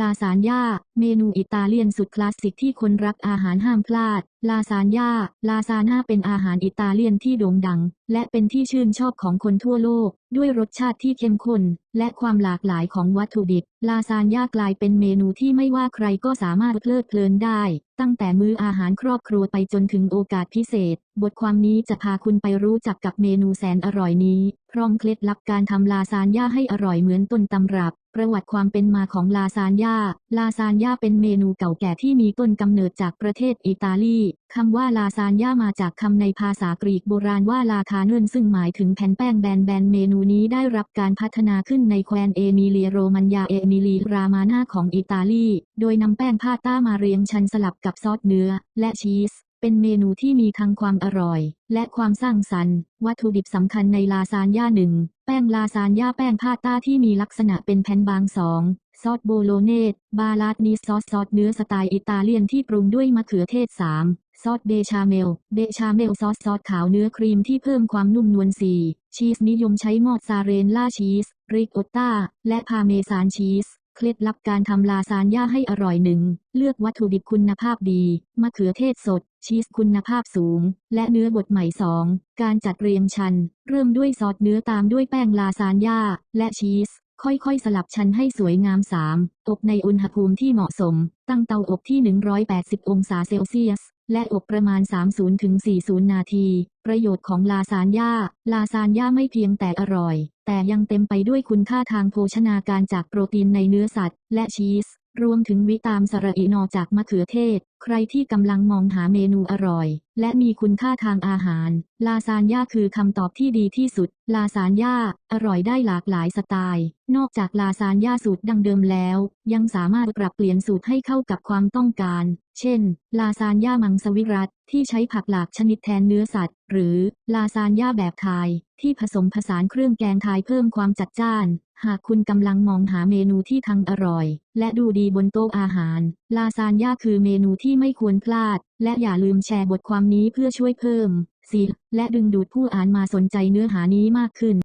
ลาซานญ่า เมนูอิตาเลียนสุดคลาสสิกที่คนรักอาหารห้ามพลาด ลาซานญ่า ลาซาน่าเป็นอาหารอิตาเลียนที่โด่งดัง และเป็นที่ชื่นชอบของคนทั่วโลก ด้วยรสชาติที่เข้มข้นและความหลากหลายของวัตถุดิบ ลาซานญ่ากลายเป็นเมนูที่ไม่ว่าใครก็สามารถเพลิดเพลินได้ ตั้งแต่มื้ออาหารครอบครัวไปจนถึงโอกาสพิเศษ บทความนี้จะพาคุณไปรู้จักกับเมนูแสนอร่อยนี้ พร้อมเคล็ดลับการทำลาซานญ่าให้อร่อยเหมือนต้นตำรับประวัติความเป็นมาของลาซานญ่าลาซานญ่าเป็นเมนูเก่าแก่ที่มีต้นกำเนิดจากประเทศอิตาลี คำว่าลาซานญ่ามาจากคำในภาษากรีกโบราณว่าลาคาเนื่นซึ่งหมายถึงแผ่นแป้งแบนๆเมนูนี้ได้รับการพัฒนาขึ้นในแคว้นเอมิเลียโรมันยาเอมิลีรามานาของอิตาลี โดยนำแป้งพาต้ามาเรียงชันสลับกับซอสเนื้อ และชีสเป็นเมนูที่มีทั้งความอร่อย และความสร้างสรรค์ วัตถุดิบสำคัญในลาซานญ่าหนึ่งแป้งลาซานญ่าแป้งพาต้าที่มีลักษณะเป็นแผ่นบางสองซอสโบโลเนสบาลาดนิสซอสซอสเนื้อสไตล์อิตาเลียนที่ปรุงด้วยมะเขือเทศ3 ซอสเบชาเมล เบชาเมลซอสซอสขาวเนื้อครีมที่เพิ่มความนุ่มนวลสีชีสนิยมใช้มอดซาเรนล่าชีส ริกอตตาและพาเมซานชีส เคล็ดลับการทำลาซานญ่าให้อร่อยหนึ่ง เลือกวัตถุดิบคุณภาพดี มะเขือเทศสด ชีสคุณภาพสูง และเนื้อบดใหม่สอง การจัดเรียงชั้น เริ่มด้วยซอสเนื้อตามด้วยแป้งลาซานญ่าและชีสค่อยๆ สลับชั้นให้สวยงาม 3. อบในอุณหภูมิที่เหมาะสม ตั้งเตาอบที่ 180 องศาเซลเซียส และอบประมาณ 30-40 นาที ประโยชน์ของลาซานญ่าลาซานญ่าไม่เพียงแต่อร่อย แต่ยังเต็มไปด้วยคุณค่าทางโภชนาการจากโปรตีนในเนื้อสัตว์ และชีส รวมถึงวิตามสระอินอจากมะเขือเทศ ใครที่กำลังมองหาเมนูอร่อย และมีคุณค่าทางอาหาร ลาซานญ่าคือคำตอบที่ดีที่สุด ลาซานญ่าอร่อยได้หลากหลายสไตล์ นอกจากลาซานญ่าสูตรดังเดิมแล้ว ยังสามารถปรับเปลี่ยนสูตรให้เข้ากับความต้องการ เช่น ลาซานญ่ามังสวิรัตที่ใช้ผักหลากชนิดแทนเนื้อสัตว์ หรือลาซานญ่าแบบไทยที่ผสมผสานเครื่องแกงไทยเพิ่มความจัดจ้าน หากคุณกำลังมองหาเมนูที่ทั้งอร่อย และดูดีบนโต๊ะอาหาร ลาซานญ่าคือเมนูที่ไม่ควรพลาด และอย่าลืมแชร์บทความนี้เพื่อช่วยเพิ่มสีและดึงดูดผู้อ่านมาสนใจเนื้อหานี้มากขึ้น